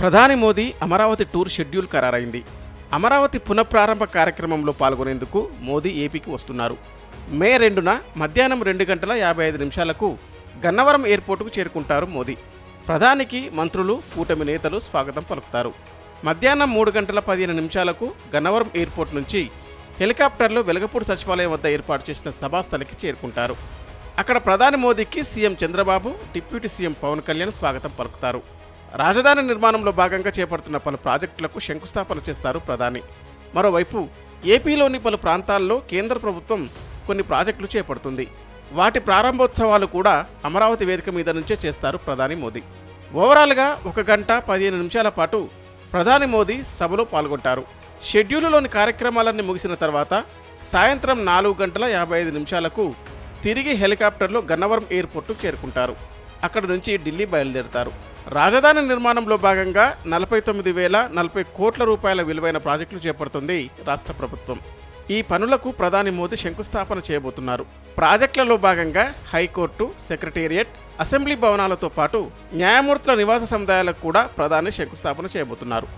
ప్రధాని Modi Amaravati tour schedule ఖరారైంది. అమరావతి పునఃప్రారంభ కార్యక్రమంలో పాల్గొనేందుకు మోదీ ఏపీకి వస్తున్నారు. మే రెండున మధ్యాహ్నం రెండు గంటల యాభై ఐదు నిమిషాలకు గన్నవరం ఎయిర్పోర్టుకు చేరుకుంటారు మోదీ. ప్రధానికి మంత్రులు కూటమి నేతలు స్వాగతం పలుకుతారు. మధ్యాహ్నం మూడు గంటల పదిహేను నిమిషాలకు గన్నవరం ఎయిర్పోర్ట్ నుంచి హెలికాప్టర్లో వెలగపూడి సచివాలయం వద్ద ఏర్పాటు చేసిన సభాస్థలికి చేరుకుంటారు. అక్కడ ప్రధాని మోదీకి CM Chandrababu deputy CM Pawan Kalyan స్వాగతం పలుకుతారు. రాజధాని నిర్మాణంలో భాగంగా చేపడుతున్న పలు ప్రాజెక్టులకు శంకుస్థాపన చేస్తారు ప్రధాని. మరోవైపు ఏపీలోని పలు ప్రాంతాల్లో కేంద్ర ప్రభుత్వం కొన్ని ప్రాజెక్టులు చేపడుతుంది. వాటి ప్రారంభోత్సవాలు కూడా అమరావతి వేదిక మీద నుంచే చేస్తారు ప్రధాని మోదీ. ఓవరాల్గా ఒక గంట పదిహేను నిమిషాల పాటు ప్రధాని మోదీ సభలో పాల్గొంటారు. షెడ్యూలులోని కార్యక్రమాలన్నీ ముగిసిన తర్వాత సాయంత్రం నాలుగు గంటల యాభై ఐదు నిమిషాలకు తిరిగి హెలికాప్టర్లో గన్నవరం ఎయిర్పోర్టు చేరుకుంటారు. అక్కడ నుంచి ఢిల్లీ బయలుదేరుతారు. రాజధాని నిర్మాణంలో భాగంగా నలభై తొమ్మిది వేల నలభై కోట్ల రూపాయల విలువైన ప్రాజెక్టులు చేపడుతుంది రాష్ట్ర ప్రభుత్వం. ఈ పనులకు ప్రధాని మోదీ శంకుస్థాపన చేయబోతున్నారు. ప్రాజెక్టులలో భాగంగా హైకోర్టు సెక్రటేరియట్ అసెంబ్లీ భవనాలతో పాటు న్యాయమూర్తుల నివాస సముదాయాలకు కూడా ప్రధాని శంకుస్థాపన చేయబోతున్నారు.